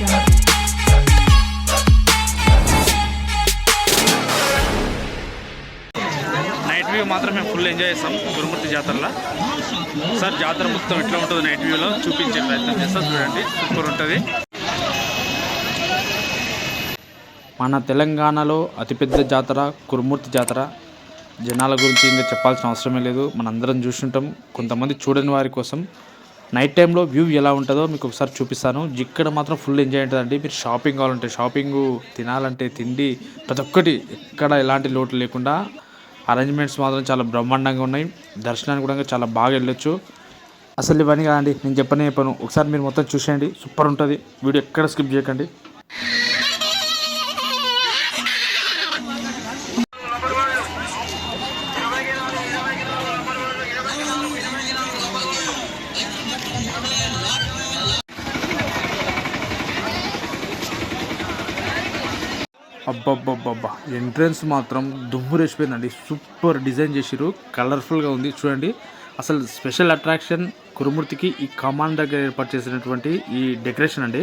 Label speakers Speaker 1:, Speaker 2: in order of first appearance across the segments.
Speaker 1: Night view మాత్రం మేము full enjoy చేస్తాం గురుమూర్తి జాతరలో. సార్ జాతర మొత్తం ఎట్లా ఉంటుంది నైట్ వ్యూలో చూపించే ప్రయత్నం చేస్తాం చూడండి. సూపర్ ఉంటుంది. మన తెలంగాణలో అతిపెద్ద జాతర కురుమూర్తి జాతర. జనాల గురించి ఇంకా చెప్పాల్సిన అవసరమే లేదు. మనందరం చూసుంటాం. కొంతమంది చూడని వారి కోసం నైట్ టైంలో వ్యూ ఎలా ఉంటుందో మీకు ఒకసారి చూపిస్తాను. ఇక్కడ మాత్రం ఫుల్ ఎంజాయ్ ఉంటుందండి. మీరు షాపింగ్ కావాలంటే షాపింగ్ తినాలంటే తిండి ప్రతి ఒక్కటి ఎక్కడ ఎలాంటి లోటు లేకుండా అరేంజ్మెంట్స్ మాత్రం చాలా బ్రహ్మాండంగా ఉన్నాయి. దర్శనానికి కూడా చాలా బాగా వెళ్ళొచ్చు. అసలు ఇవన్నీ కాదండి నేను చెప్పనే చెప్పాను. ఒకసారి మీరు మొత్తం చూసేయండి. సూపర్ ఉంటుంది. వీడియో ఎక్కడ స్కిప్ చేయకండి. అబ్బబ్బబ్బబ్బా. ఎంట్రన్స్ మాత్రం దుమ్ము రేసిపోయిందండి సూపర్ డిజైన్ చేసిరు కలర్ఫుల్గా ఉంది. చూడండి. అసలు స్పెషల్ అట్రాక్షన్ కురుమూర్తికి ఈ కమాండ్ దగ్గర ఏర్పాటు చేసినటువంటి ఈ డెకరేషన్ అండి.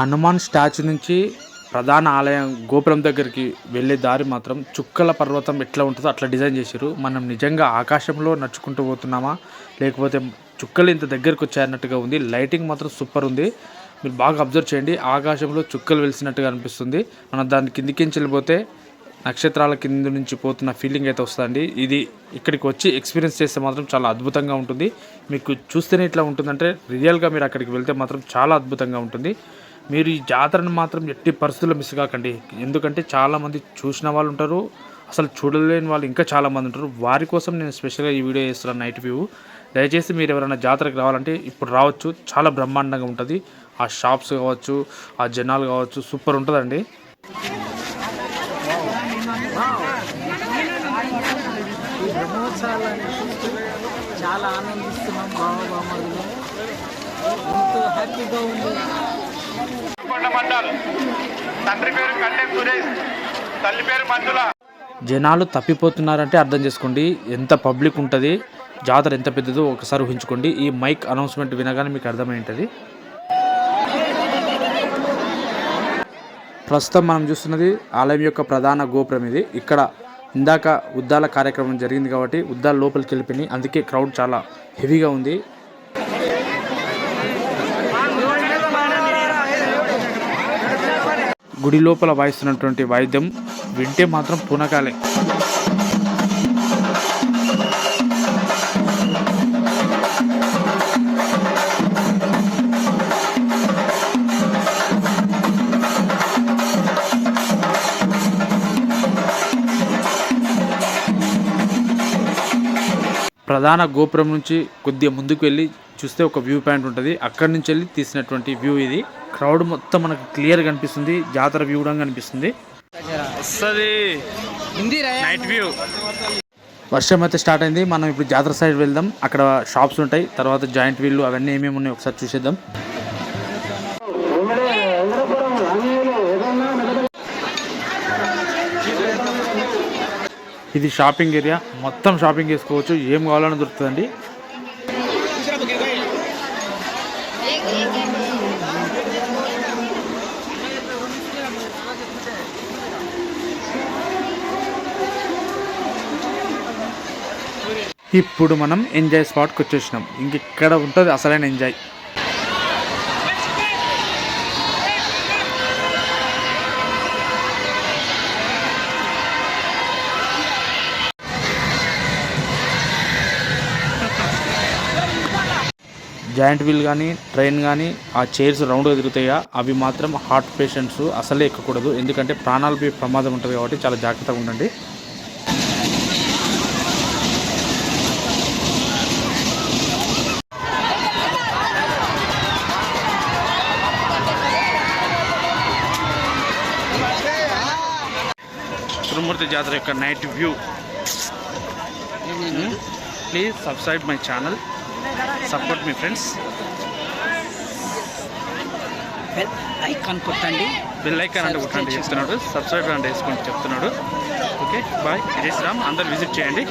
Speaker 1: హనుమాన్ స్టాచ్యూ నుంచి ప్రధాన ఆలయం గోపురం దగ్గరికి వెళ్ళే దారి మాత్రం చుక్కల పర్వతం ఎట్లా ఉంటుందో అట్లా డిజైన్ చేశారు. మనం నిజంగా ఆకాశంలో నడుచుకుంటూ పోతున్నామా? లేకపోతే చుక్కలు ఇంత దగ్గరకు వచ్చాయన్నట్టుగా ఉంది. లైటింగ్ మాత్రం సూపర్ ఉంది. మీరు బాగా అబ్జర్వ్ చేయండి. ఆకాశంలో చుక్కలు వెలిసినట్టుగా అనిపిస్తుంది. మనం దాని కిందికించి వెళ్ళిపోతే నక్షత్రాల కింద నుంచి పోతున్న ఫీలింగ్ అయితే వస్తుందండి ఇది ఇక్కడికి వచ్చి ఎక్స్పీరియన్స్ చేస్తే మాత్రం చాలా అద్భుతంగా ఉంటుంది. మీకు చూస్తేనే ఇట్లా ఉంటుందంటే రియల్గా మీరు అక్కడికి వెళ్తే మాత్రం చాలా అద్భుతంగా ఉంటుంది. మీరు ఈ జాతరను మాత్రం ఎట్టి పరిస్థితుల్లో మిస్ కాకండి. ఎందుకంటే చాలామంది చూసిన వాళ్ళు ఉంటారు. అసలు చూడలేని వాళ్ళు ఇంకా చాలామంది ఉంటారు. వారి కోసం నేను స్పెషల్గా ఈ వీడియో చేస్తున్నాను నైట్ వ్యూ దయచేసి మీరు ఎవరైనా జాతరకు రావాలంటే ఇప్పుడు రావచ్చు. చాలా బ్రహ్మాండంగా ఉంటుంది. ఆ షాప్స్ కావచ్చు ఆ జనాలు కావచ్చు సూపర్ ఉంటుందండి.
Speaker 2: చాలా ఆనందిస్తున్నాం. బావబామలు ఎంతో హ్యాపీగా ఉంది.
Speaker 3: మండల్. తండ్రి పేరు సురేష్ తల్లి పేరు మంజుల.
Speaker 1: జనాలు తప్పిపోతున్నారంటే అర్థం చేసుకోండి. ఎంత పబ్లిక్ ఉంటుంది జాతర ఎంత పెద్దదో ఒకసారి ఊహించుకోండి. ఈ మైక్ అనౌన్స్మెంట్ వినగానే మీకు అర్థమై ఉంటుంది ప్రస్తుతం మనం చూస్తున్నది ఆలయం యొక్క ప్రధాన గోపురం ఇది. ఇక్కడ ఇందాక ఉద్దాల కార్యక్రమం జరిగింది కాబట్టి ఉద్దాల లోపలికి వెళ్ళిపోయి అందుకే క్రౌడ్ చాలా హెవీగా ఉంది. గుడి లోపల వాయిస్తున్నటువంటి వాయిద్యం వింటే మాత్రం పునకాలే. ప్రధాన గోపురం నుంచి కొద్దిగా ముందుకు వెళ్ళి చూస్తే ఒక వ్యూ పాయింట్ ఉంటుంది. అక్కడి నుంచి వెళ్ళి తీసినటువంటి వ్యూ ఇది. క్రౌడ్ మొత్తం మనకు క్లియర్ కనిపిస్తుంది. జాతర వ్యూ కూడా కనిపిస్తుంది. నైట్ వ్యూ వర్షం అయితే స్టార్ట్ అయింది. మనం ఇప్పుడు జాతర సైడ్ వెళ్దాం. అక్కడ షాప్స్ ఉంటాయి. తర్వాత జాయింట్ వీళ్ళు అవన్నీ ఏమేమి ఉన్నాయో ఒకసారి చూసేద్దాం. ఇది షాపింగ్ ఏరియా. మొత్తం షాపింగ్ చేసుకోవచ్చు. ఏం కావాలన్నా దొరుకుతుందండి. ఇప్పుడు మనం ఎంజాయ్ స్పాట్కి వచ్చేసినాం. ఇంక ఇక్కడ ఉంటుంది అసలైన ఎంజాయ్. జాయింట్ వీల్ కానీ ట్రైన్ కానీ ఆ చైర్స్ రౌండ్గా తిరుగుతాయా? అవి మాత్రం హార్ట్ పేషెంట్స్ అసలే ఎక్కకూడదు. ఎందుకంటే ప్రాణాలపై ప్రమాదం ఉంటుంది కాబట్టి చాలా జాగ్రత్తగా ఉండండి. తిరుమూర్తి జాతర యొక్క night view please subscribe my channel support me friends
Speaker 2: bell icon కొట్టండి.
Speaker 1: బెల్ ఐకాన్ అంటే కొట్టండి చెప్తున్నాడు. సబ్స్క్రైబ్ అంటే వేసుకుంటూ చెప్తున్నాడు. ఓకే బాయ్ జై శ్రీరామ్. అందరు విజిట్ చేయండి.